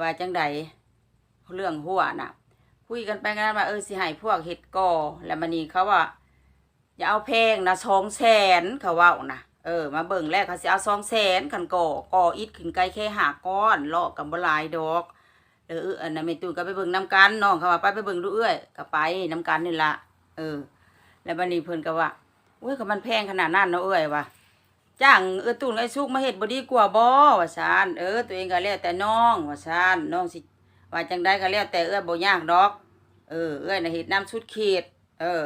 ว่าจังใดเรื่องหัวน่ะ คุยกันไปกันมาเออสิให้พวกเฮ็ดก่อแล้วมันนี่เขาว่าอย่าเอาแพงนะสองแสนเขาว่านะเออมาเบิ่งแรกเขาสิเอาสองแสนคันก่อก่ออิดขึ้นไกลแค่หาก้อนเลาะกับบลายดอกเออเอออันนั้นแม่ตูนก็ไปเบิ่งน้กันน้องเขาว่าไปไปเบิ่งดูเอ้อยก็ไปน้กันนี่ละเออ แล้วบัดนี้เพิ่นก็ว่าอุ้ยก็มันแพงขนาดนั้นเนาะเอ้อยว่ะ จ้างเออตูนไอ้สุกมาเฮ็ดบดีกว่าบ่ว่าซานเออตัวเองก็แล้วแต่น้องว่าซานน้องสิว่าจังได้ก็แล้วแต่เอ้อบ่ยากดอก เออเอ้อน่ะเฮ็ดน้ำสุดเขตเออ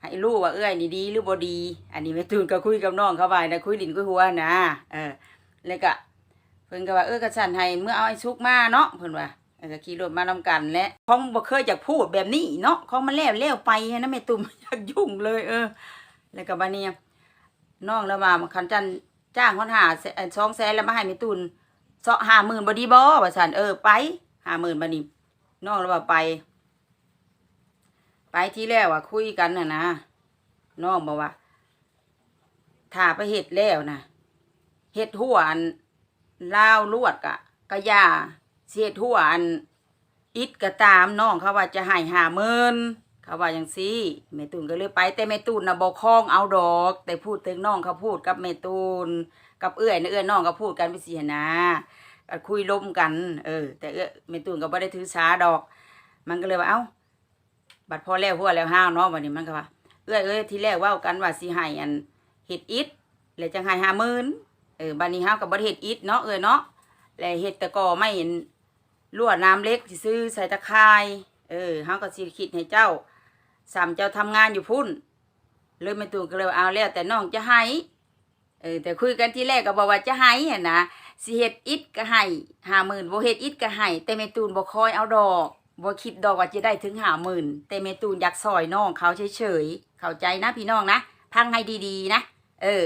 ให้รู้ว่าเอ้อนี่ดีหรือบ่ดี อันนี้แม่ตูนก็คุยกับน้องเขาไว้นะคุยดินคุยหัวนะเออแล้วก็เพิ่นก็ว่าเออก็สั่นให้เมื่อเอาไอ้สุกมาเนาะเพิ่นว่าเออก็ขี่รถมานำกันและของบ่เคยอยากพูดแบบนี้เนาะของมันแล้วแล้วไปนะแม่ตูนอยากยุ่งเลย เออ แล้วก็บัดนี้ น้องแล้วว่าคันจันจ้างคนหาแสเอ่อสองแสนแล้วมาให้แม่ตูนเสาะ50,000บ่ดีบ่ว่าซั่นเออไป50,000บัดนี้น้องแล้วว่าไป ไปที่แรกว่าคุยกันนะนะน้องบอกว่าถ้าไปเห็ดแล้วนะเห็ดหัวอันลาวลวดกะกะยาเสียดหัวอันอิดกะตามน้องเขาว่าจะให้หาเมิน เขาว่าอย่างซี่แม่ตูนก็เลยไป แต่แม่ตูนนะบอกคล้องเอาดอก แต่พูดถึงน้องเขาพูดกับแม่ตูนกับเอื้อยนะเอื้อยน้องก็พูดกันไปสิหั้นะก็คุยล้มกัน เออ แต่เอื้อยแม่ตูนก็บ่ได้ถือสาดอก มันก็เลยว่าเอ้า บัดพอแล้วหัวแล้วห้าวเนาะวันนี้มันก็ว่า เอ้ยเอ้ยที่แรกว่ากันว่าสิให้อันเฮ็ดอิฐแล้วจังให้ห้าหมื่นเออบัดนี้ห้าวกับบ่ได้เฮ็ดอิฐเนาะเอ้ยเนาะแล้วเฮ็ดตะกอไม่เห็นลวดน้ำเล็กซื้อใส่ตะข่าย เออห้าวก็สิคิดให้เจ้า สามเจ้าทำงานอยู่พุ่นเลยแม่ตู่ก็เลยเอาแล้วแต่น้องจะให้เออแต่คุยกันที่แรกก็บอกว่าจะให้หั่นนะสิเฮ็ดอิฐก็ให้ห้าหมื่นบ่เฮ็ดอิฐก็ให้แต่แม่ตูนบ่คอยเอาดอกบ่คิดดอกว่าจะได้ถึงหาหมื่นแต่เมตูนอยากซอยน้องเขาเฉยๆเข้าใจนะพี่น้องนะพังให้ดีๆนะเออ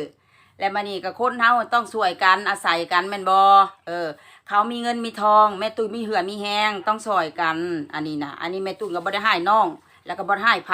แล้วมานี่กับคนเฮาต้องช่วยกันอาศัยกันแม่นบ่เออ เขามีเงินมีทอง แม่ตูนมีเหือมีแหงต้องซอยกัน อันนี้นะอันนี้แม่ตูนก็บ่ได้ให้น้อง แล้วก็บ่ให้ไผ